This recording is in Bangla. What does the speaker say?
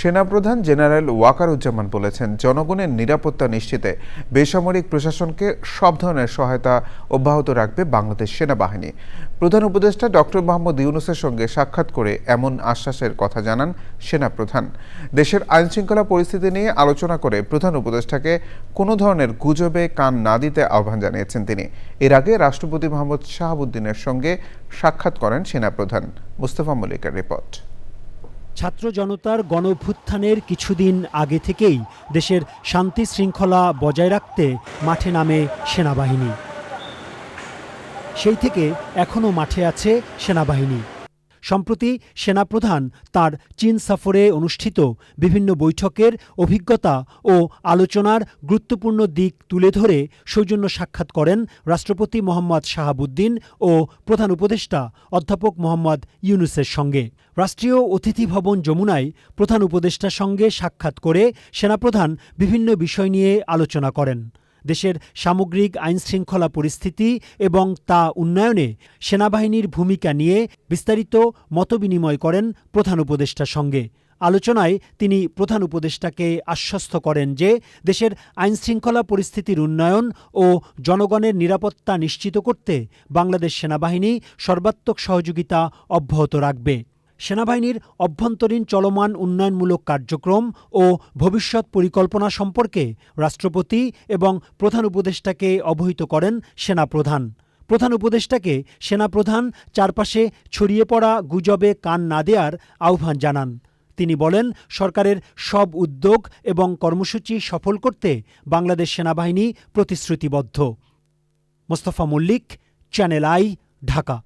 সেনাপ্রধান জেনারেল ওয়াকারুজ্জামান বলেছেন, জনগণের নিরাপত্তা নিশ্চিতে বেসামরিক প্রশাসনকে সব ধরনের সহায়তা অব্যাহত রাখবে বাংলাদেশ সেনাবাহিনী। প্রধান উপদেষ্টা ডক্টর মোহাম্মদ ইউনুসের সঙ্গে সাক্ষাৎ করে এমন আশ্বাসের কথা জানান সেনাপ্রধান। দেশের আইনশৃঙ্খলা পরিস্থিতি নিয়ে আলোচনা করে প্রধান উপদেষ্টাকে কোনো ধরনের গুজবে কান না দিতে আহ্বান জানিয়েছেন তিনি। এর আগে রাষ্ট্রপতি মোহাম্মদ শাহাবুদ্দিনের সঙ্গে সাক্ষাৎ করেন সেনাপ্রধান মুস্তফা মল্লিকের রিপোর্ট। ছাত্র জনতার গণভ্যুত্থানের কিছুদিন আগে থেকেই দেশের শান্তি শৃঙ্খলা বজায় রাখতে মাঠে নামে সেনাবাহিনী। সেই থেকে এখনও মাঠে আছে সেনাবাহিনী। সম্প্রতি সেনাপ্রধান তার চীন সফরে অনুষ্ঠিত বিভিন্ন বৈঠকের অভিজ্ঞতা ও আলোচনার গুরুত্বপূর্ণ দিক তুলে ধরে সৌজন্য সাক্ষাৎ করেন রাষ্ট্রপতি মোহাম্মদ শাহাবুদ্দিন ও প্রধান উপদেষ্টা অধ্যাপক মোহাম্মদ ইউনুসের সঙ্গে। রাষ্ট্রীয় অতিথি ভবন যমুনায় প্রধান উপদেষ্টার সঙ্গে সাক্ষাৎ করে সেনাপ্রধান বিভিন্ন বিষয় নিয়ে আলোচনা করেন। দেশের সামগ্রিক আইনশৃঙ্খলা পরিস্থিতি এবং তা উন্নয়নে সেনাবাহিনীর ভূমিকা নিয়ে বিস্তারিত মতবিনিময় করেন প্রধান উপদেষ্টার সঙ্গে। আলোচনায় তিনি প্রধান উপদেষ্টাকে আশ্বস্ত করেন যে দেশের আইনশৃঙ্খলা পরিস্থিতির উন্নয়ন ও জনগণের নিরাপত্তা নিশ্চিত করতে বাংলাদেশ সেনাবাহিনী সর্বাত্মক সহযোগিতা অব্যাহত রাখবে। সেনাবাহিনীর অভ্যন্তরীণ চলমান উন্নয়নমূলক কার্যক্রম ও ভবিষ্যৎ পরিকল্পনা সম্পর্কে রাষ্ট্রপতি এবং প্রধান উপদেষ্টাকে অবহিত করেন সেনাপ্রধান। প্রধান উপদেষ্টাকে সেনাপ্রধান চারপাশে ছড়িয়ে পড়া গুজবে কান না দেওয়ার আহ্বান জানান। তিনি বলেন, সরকারের সব উদ্যোগ এবং কর্মসূচি সফল করতে বাংলাদেশ সেনাবাহিনী প্রতিশ্রুতিবদ্ধ। Mostafa Mallik, channel I, Dhaka.